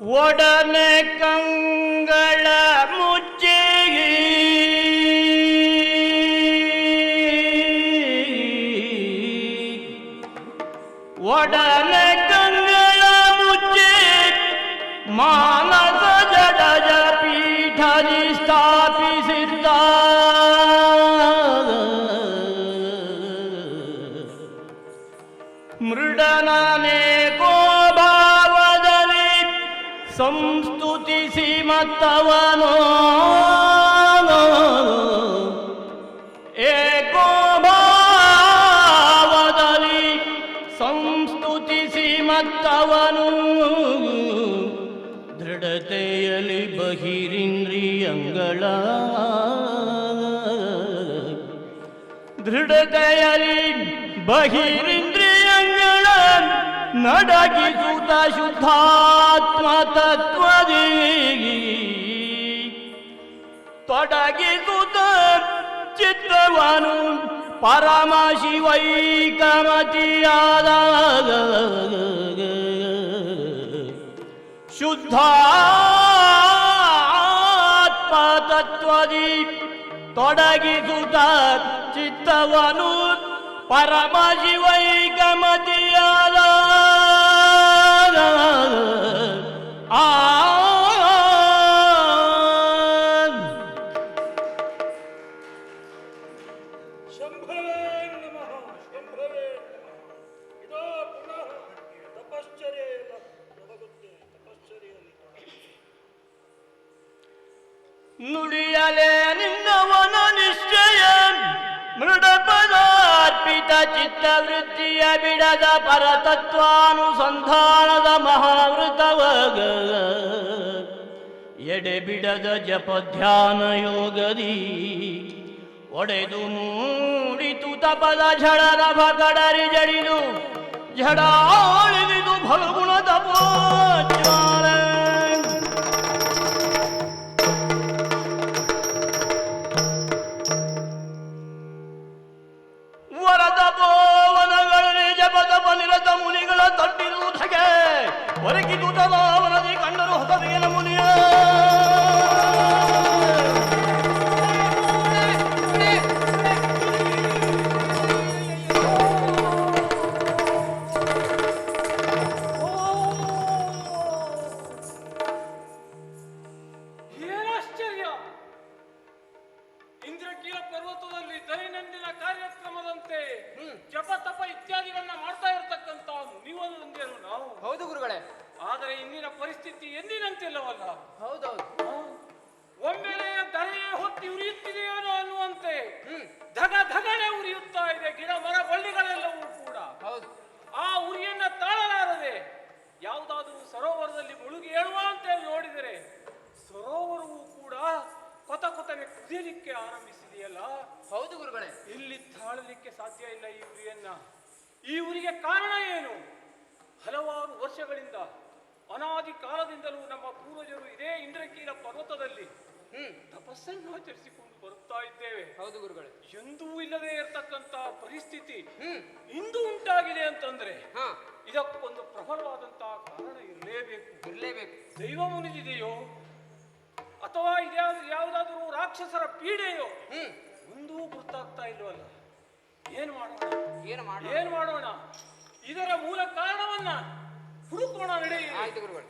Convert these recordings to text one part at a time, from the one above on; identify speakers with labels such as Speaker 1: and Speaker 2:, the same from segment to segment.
Speaker 1: ಒಡನೆ ಕಂಗಳ ಮುಚ್ಚಿ. ಒಡನೆ ಕಂಗಳ ಮುಚ್ಚಿ ಮಾನಸ ಜಡಜ ಪೀಠದಿ ಸ್ಥಾಪಿಸಿದ್ದ. ಮೃಡನೇ ಭಾವದಲ್ಲಿ ಸಂಸ್ತುತಿಸಿ ಮತ್ತವನು. ಏಕೋ ಭಾವದಲ್ಲಿ ಸಂಸ್ತುತಿಸಿ ಮತ್ತವನು. ದೃಢತೆಯಲ್ಲಿ ಬಹಿರಿಂದ್ರಿಯಂಗಳ ದೃಢತೆಯಲ್ಲಿ ಬಹಿರಿಂದ್ರಿಯಂಗಳ ನಡಗಿಸುತ್ತ ಶುದ್ಧಾತ್ಮ ತತ್ವದಿ ತೊಡಗಿಸುತ್ತ ಚಿತ್ತವನು ಪರಮ ಶಿವೈಕಮತಿಯಾದ ಶುದ್ಧಾತ್ಮ ತತ್ವದಿ ತೊಡಗಿಸುತ್ತ ಚಿತ್ತವನು ಪರಮ ಶಿವೈಕಮತಿಯಾದ ಪರತತ್ವಾನುಸಂಧಾನದ ಮಹಾವೃತವಗ ಎಡೆ ಬಿಡದ ಜಪ ಧ್ಯಾನ ಯೋಗದಿ ಒಡೆದು ಮೂಡಿತು ತಪದ ಝಡದ ಭಗಡರಿ ಜಡಿದು ಝಡಾಳಿದು ಫಲ್ಗುಣ ತಪೋಜ್ವಾಲ ಹೊರಗಿದು ತದಾವನದಿ ಕಂಡರು ಹೊಸದಿನ ಮುನಿಯ
Speaker 2: ಎಂದಿನಂತಿಲ್ಲವಲ್ಲ
Speaker 3: ಹೌದೌದು.
Speaker 2: ಒಮ್ಮೆಲೆ ಧರೆಯೇ ಹೊತ್ತಿ ಉರಿಯುತ್ತಿದೆಯೇನೋ ಅನ್ನುವಂತೆ ಧಗ ಧಗನೆ ಉರಿಯುತ್ತಾ ಇದೆ ಗಿಡ ಮರ ಬಳ್ಳಿಗಳೆಲ್ಲವೂ ಕೂಡ.
Speaker 3: ಹೌದು.
Speaker 2: ಆ ಉರಿಯನ್ನ ತಾಳಲಾರದೆ ಯಾವುದಾದರೂ ಸರೋವರದಲ್ಲಿ ಮುಳುಗಿ ಹೇಳುವ ಅಂತ ನೋಡಿದರೆ ಸರೋವರವೂ ಕೂಡ ಕೊತ ಕೊತನೆ ಕುದಿಯಲಿಕ್ಕೆ ಆರಂಭಿಸಿದೆಯಲ್ಲ?
Speaker 3: ಹೌದು ಗುರುಗಳೇ.
Speaker 2: ಇಲ್ಲಿ ತಾಳಲಿಕ್ಕೆ ಸಾಧ್ಯ ಇಲ್ಲ ಈ ಉರಿಯನ್ನ. ಈ ಉರಿಗೆ ಕಾರಣ ಏನು? ಹಲವಾರು ವರ್ಷಗಳಿಂದ ಅನಾದಿ ಕಾಲದಿಂದಲೂ ನಮ್ಮ ಪೂರ್ವಜರು ಇದೇ ಇಂದ್ರಕೀಲ ಪರ್ವತದಲ್ಲಿ
Speaker 3: ಹ್ಮ್.
Speaker 2: ತಪಸ್ಸನ್ನು ಆಚರಿಸಿಕೊಂಡು ಬರುತ್ತಾ ಇದ್ದೇವೆ.
Speaker 3: ಹೌದು ಗುರುಗಳೇ.
Speaker 2: ಎಂದೂ ಇಲ್ಲದೆ ಇರತಕ್ಕಂತ ಪರಿಸ್ಥಿತಿ
Speaker 3: ಹ್ಮ್.
Speaker 2: ಇಂದು ಉಂಟಾಗಿದೆ ಅಂತಂದ್ರೆ ಇದಕ್ಕೊಂದು ಪ್ರಬಲವಾದಂತಹ ಕಾರಣ ಇರಲೇಬೇಕು.
Speaker 3: ಇರಲೇಬೇಕು.
Speaker 2: ದೈವ ಮುನಿದಿದೆಯೋ ಅಥವಾ ಇದ್ಯಾವ್ದು ಯಾವುದಾದರೂ ರಾಕ್ಷಸರ ಪೀಡೆಯೋ
Speaker 3: ಹ್ಮ್.
Speaker 2: ಒಂದೂ ಗೊತ್ತಾಗ್ತಾ ಇಲ್ವಲ್ಲ? ಏನ್ ಮಾಡೋಣ?
Speaker 3: ಏನು ಮಾಡೋಣ? ಏನ್
Speaker 2: ಮಾಡೋಣ? ಇದರ ಮೂಲ ಕಾರಣವನ್ನ ಹುಡುಕೋಣ ನಡೆಯಿರಿ ಆಯ್ತು
Speaker 3: ಗುರುಗಳೇ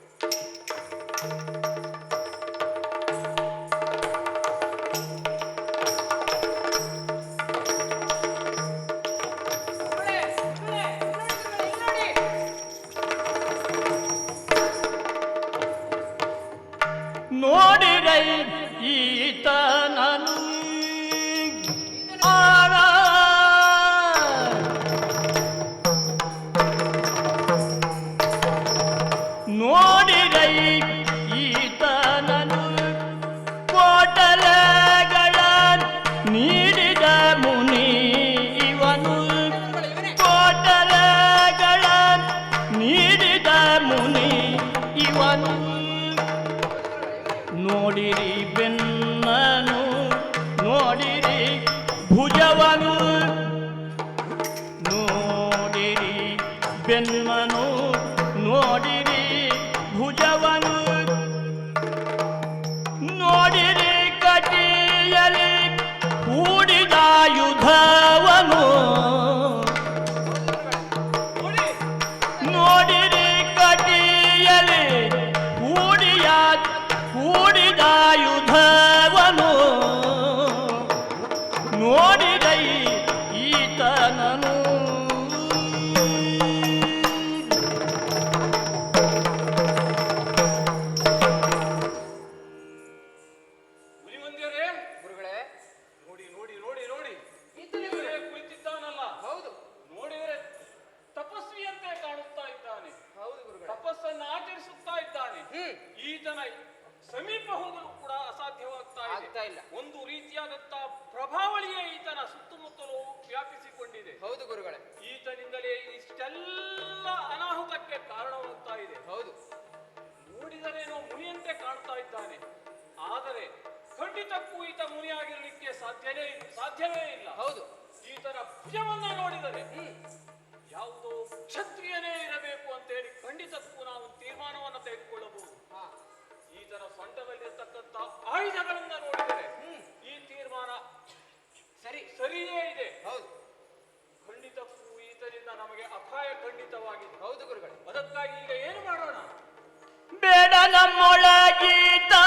Speaker 2: ಸಮೀಪ ಹೋಗಲು ಕೂಡ ಅಸಾಧ್ಯವಾಗ್ತಾ
Speaker 3: ಇಲ್ಲ.
Speaker 2: ಒಂದು ರೀತಿಯಾದಂತಹ ಪ್ರಭಾವಳಿಯೇ ಈತನ ಸುತ್ತಮುತ್ತಲು ವ್ಯಾಪಿಸಿಕೊಂಡಿದೆ.
Speaker 3: ಹೌದು ಗುರುಗಳೇ.
Speaker 2: ಈತನಿಂದಲೇ ಇಷ್ಟೆಲ್ಲ ಅನಾಹುತಕ್ಕೆ ಕಾರಣವಾಗ್ತಾ ಇದೆ.
Speaker 3: ಹೌದು.
Speaker 2: ನೋಡಿದರೇನೋ ಮುನಿಯಂತೆ ಕಾಣ್ತಾ ಇದ್ದಾನೆ. ಆದರೆ ಖಂಡಿತಕ್ಕೂ ಈತ ಮುನಿಯಾಗಿರಲಿಕ್ಕೆ ಸಾಧ್ಯವೇ ಸಾಧ್ಯವೇ ಇಲ್ಲ.
Speaker 3: ಹೌದು.
Speaker 2: ಈತನ ಭುಜವನ್ನ ನೋಡಿದರೆ ಆಯುಧಗಳನ್ನ ನೋಡಿದರೆ
Speaker 3: ಹ್ಮ್
Speaker 2: ಈ ತೀರ್ಮಾನ
Speaker 3: ಸರಿ
Speaker 2: ಸರಿಯೇ ಇದೆ.
Speaker 3: ಹೌದು.
Speaker 2: ಖಂಡಿತಕ್ಕೂ ಇದರಿಂದ ನಮಗೆ ಅಪಾಯ ಖಂಡಿತವಾಗಿದೆ.
Speaker 3: ಹೌದು ಗುರುಗಳೇ.
Speaker 2: ಅದಕ್ಕಾಗಿ ಈಗ ಏನು ಮಾಡೋಣ?
Speaker 1: ಬೇಡ ನಮ್ಮೊಳಗೀತನು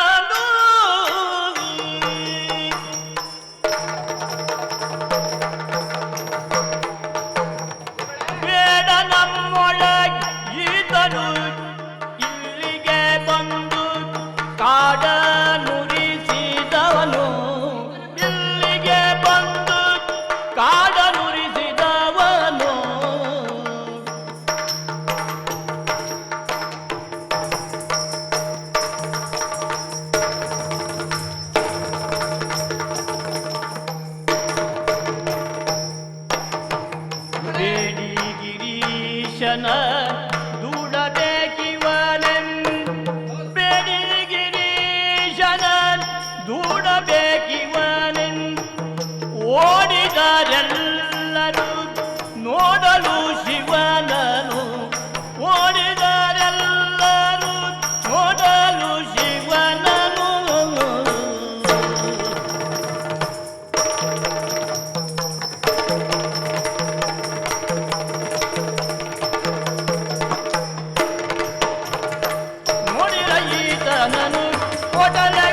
Speaker 1: Bye,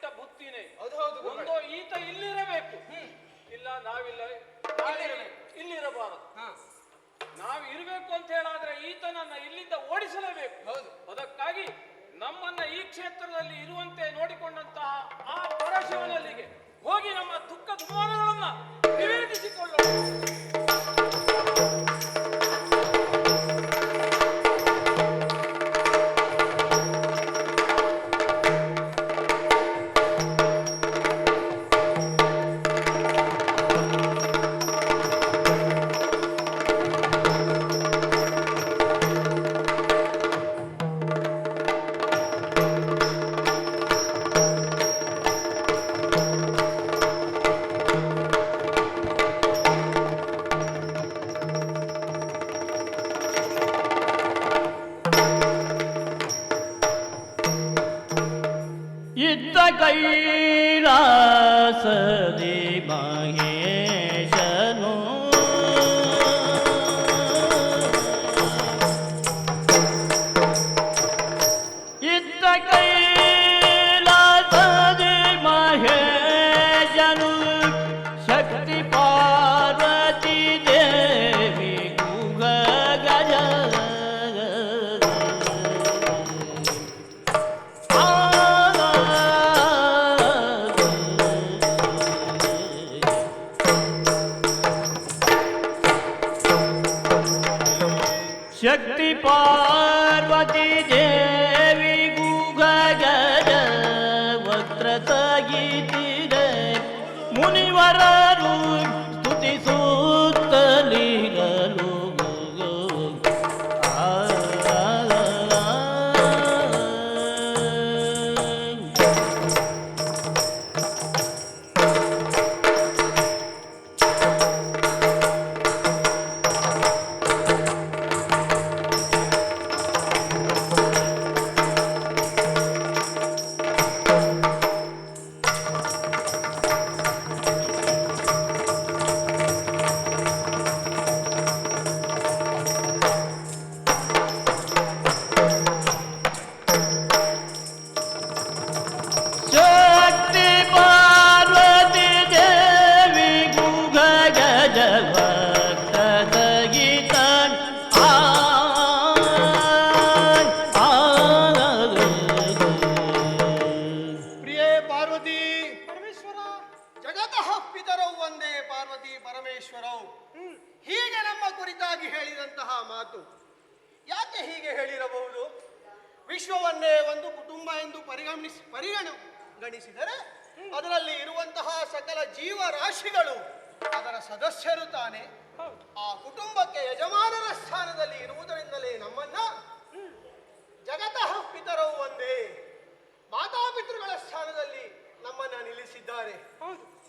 Speaker 2: ಕಟ್ಟಿಟ್ಟ ಬುತ್ತಿನೇ
Speaker 3: ಒಂದೋ
Speaker 2: ಈತ ಇಲ್ಲಿರಬೇಕು. ಇಲ್ಲ ನಾವಿಲ್ಲ. ಇಲ್ಲಿರಬಾರದು. ನಾವ್ ಇರಬೇಕು ಅಂತ ಹೇಳಾದ್ರೆ ಈತನನ್ನ ಇಲ್ಲಿಂದ ಓಡಿಸಲೇಬೇಕು.
Speaker 3: ಹೌದು.
Speaker 2: ಅದಕ್ಕಾಗಿ ನಮ್ಮನ್ನ ಈ ಕ್ಷೇತ್ರದಲ್ಲಿ ಇರುವಂತೆ ನೋಡಿಕೊಂಡಂತಹ ಆ ಪರಶಿವನಲ್ಲಿಗೆ ಹೋಗಿ ನಮ್ಮ ದುಃಖ ದುಮಾನಗಳನ್ನ ನಿವೇದಿಸಿಕೊಳ್ಳೋಣ.
Speaker 1: शक्ति पार्वती जय
Speaker 4: ವಿಶ್ವವನ್ನೇ ಒಂದು ಕುಟುಂಬ ಎಂದು ಪರಿಗಣಿಸಿ ಪರಿಗಣ ಗಣಿಸಿದರೆ ಅದರಲ್ಲಿ ಇರುವಂತಹ ಸಕಲ ಜೀವರಾಶಿಗಳು ಅದರ ಸದಸ್ಯರು ತಾನೆ. ಆ ಕುಟುಂಬಕ್ಕೆ ಯಜಮಾನರ ಸ್ಥಾನದಲ್ಲಿ ಇರುವುದರಿಂದಲೇ ನಮ್ಮನ್ನ ಜಗತಃ ಪಿತರವು ಒಂದೇ. ಮಾತಾಪಿತೃಗಳ ಸ್ಥಾನದಲ್ಲಿ ನಮ್ಮನ್ನ ನಿಲ್ಲಿಸಿದ್ದಾರೆ.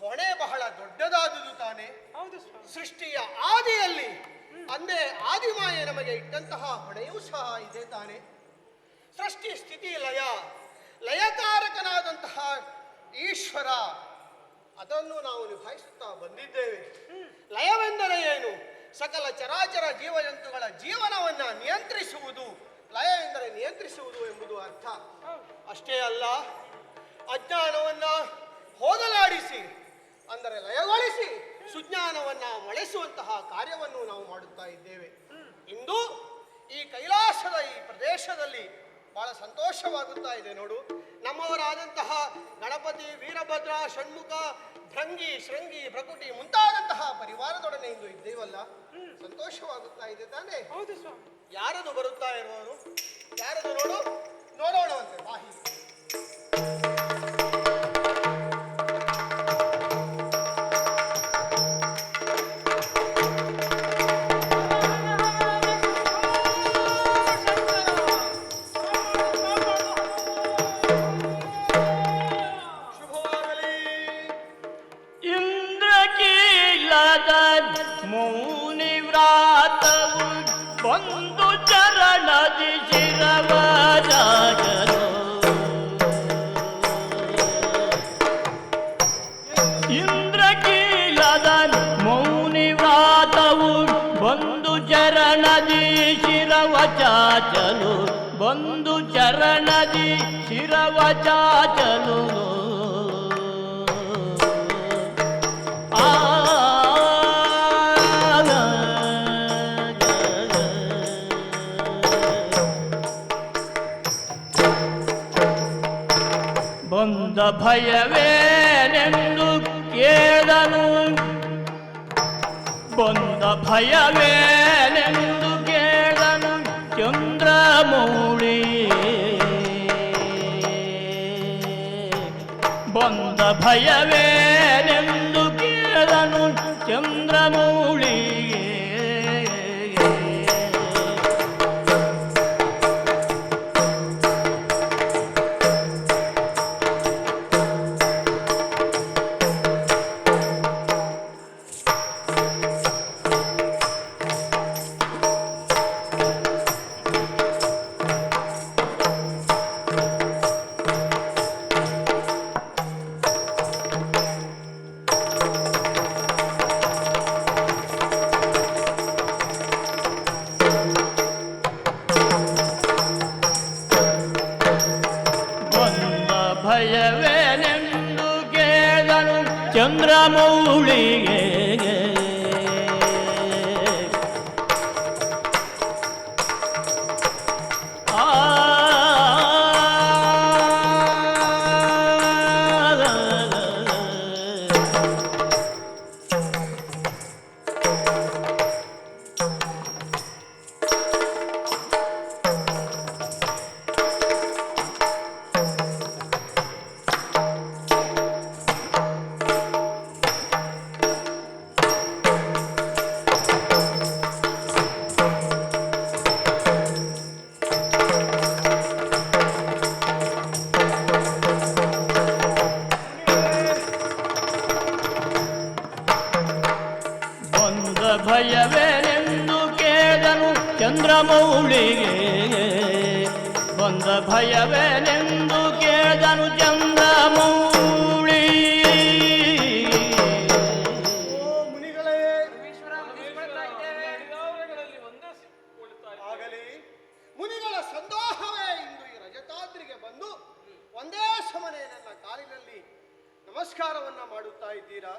Speaker 4: ಹೊಣೆ ಬಹಳ ದೊಡ್ಡದಾದುದು ತಾನೆ. ಸೃಷ್ಟಿಯ ಆದಿಯಲ್ಲಿ ಅಂದೇ ಆದಿಮಾಯೆ ನಮಗೆ ಇಟ್ಟಂತಹ ಹೊಣೆಯೂ ಸಹ ಇದೆ ತಾನೆ. ಸೃಷ್ಟಿ ಸ್ಥಿತಿ ಲಯ ಲಯಕಾರಕನಾದಂತಹ ಈಶ್ವರ. ಅದನ್ನು ನಾವು ನಿಭಾಯಿಸುತ್ತಾ ಬಂದಿದ್ದೇವೆ. ಲಯವೆಂದರೆ ಏನು? ಸಕಲ ಚರಾಚರ ಜೀವಜಂತುಗಳ ಜೀವನವನ್ನ ನಿಯಂತ್ರಿಸುವುದು. ಲಯ ಎಂದರೆ ನಿಯಂತ್ರಿಸುವುದು ಎಂಬುದು ಅರ್ಥ. ಅಷ್ಟೇ ಅಲ್ಲ, ಅಜ್ಞಾನವನ್ನ ಹೋದಲಾಡಿಸಿ ಅಂದರೆ ಲಯಗೊಳಿಸಿ, ಸುಜ್ಞಾನವನ್ನ ಮೊಳೆಸುವಂತಹ ಕಾರ್ಯವನ್ನು ನಾವು ಮಾಡುತ್ತಾ ಇದ್ದೇವೆ. ಇಂದು ಈ ಕೈಲಾಸದ ಈ ಪ್ರದೇಶದಲ್ಲಿ ಬಹಳ ಸಂತೋಷವಾಗುತ್ತಾ ಇದೆ ನೋಡು. ನಮ್ಮವರಾದಂತಹ ಗಣಪತಿ ವೀರಭದ್ರ ಷಣ್ಮುಖ ಭೃಂಗಿ ಶೃಂಗಿ ಪ್ರಕೃತಿ ಮುಂತಾದಂತಹ ಪರಿವಾರದೊಡನೆ ಇಂದು ಇದ್ದೇವಲ್ಲ. ಸಂತೋಷವಾಗುತ್ತಾ ಇದೆ ತಾನೇ? ಹೌದು ಸ್ವಾಮಿ. ಯಾರದು ಬರುತ್ತಾ ಇರುವವರು? ಯಾರದು ನೋಡು? ನೋಡೋಣವಂತೆ ಬಾಹಿ
Speaker 1: ಒಂದು ಚರಣದಿ ಶಿರವ ಚಾಚಲು ಆ ಬಂದ ಭಯವೇನೆಂದು ಕೇಳನು ಬಂದ ಭಯವೇನೆಂದು ಕೇಳನು ಚಂದ್ರಮೌಳಿ ಬಂದ လေးရဲ့
Speaker 4: ಅಧಿಕಾರವನ್ನ ಮಾಡುತ್ತಾ ಇದ್ದೀರಾ?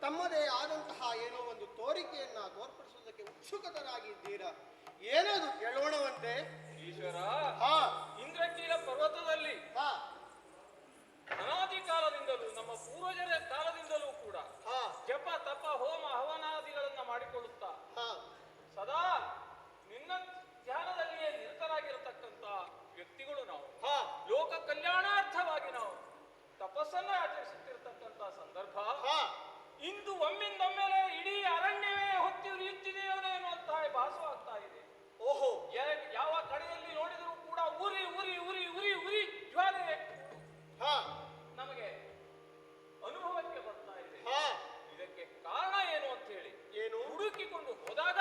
Speaker 4: ತಮ್ಮದೇ ಆದಂತಹ ಏನೋ ಒಂದು ತೋರಿಕೆಯನ್ನ ತೋರ್ಪಡಿಸುವುದಕ್ಕೆ ಉತ್ಸುಕತರಾಗಿದ್ದೀರಾ ಏನದು ಕೇಳೋಣವಂತೆ?
Speaker 2: ಈಶ್ವರ
Speaker 4: ಹಾ.
Speaker 2: ಇಂದ್ರಕೀಲ ಪರ್ವತದಲ್ಲಿ
Speaker 4: ಹಾ.
Speaker 2: ಅನಾದಿ ಕಾಲದಿಂದಲೂ ನಮ್ಮ ಪೂರ್ವಜರ ಕಾಲದಿಂದಲೂ ಕೂಡ ಜಪ ತಪ ಹೋಮ ಹವನಾದಿಗಳನ್ನ ಮಾಡಿಕೊಳ್ಳುತ್ತಾ ಸದಾ ನಿನ್ನ ಧ್ಯಾನದಲ್ಲಿಯೇ ನಿರತರಾಗಿರತಕ್ಕಂತ ವ್ಯಕ್ತಿಗಳು ನಾವು. ಲೋಕ ಕಲ್ಯಾಣಾರ್ಥವಾಗಿ ನಾವು ತಪಸ್ಸನ್ನ ಆಚರಿಸುತ್ತೇವೆ ಸಂದರ್ಭ? ಇಂದು ಒಮ್ಮಿಂದೊಮ್ಮೆಲೆ ಇಡೀ ಅರಣ್ಯವೇ ಹೊತ್ತಿ ಉರಿಯುತ್ತಿದೆಯೋನೇನೋ ಅಂತ ಆಗ್ತಾ ಇದೆ.
Speaker 4: ಓಹೋ.
Speaker 2: ಯಾವ ಕಡೆಯಲ್ಲಿ ನೋಡಿದರೂ ಕೂಡ ಉರಿ ಉರಿ ಉರಿ ಉರಿ ಉರಿ ಜ್ವಾಲೆ ನಮಗೆ ಅನುಭವಕ್ಕೆ ಬರ್ತಾ ಇದೆ. ಇದಕ್ಕೆ ಕಾರಣ ಏನು ಅಂತ ಹೇಳಿ
Speaker 4: ಏನು?
Speaker 2: ಹುಡುಕಿಕೊಂಡು ಹೋದಾಗ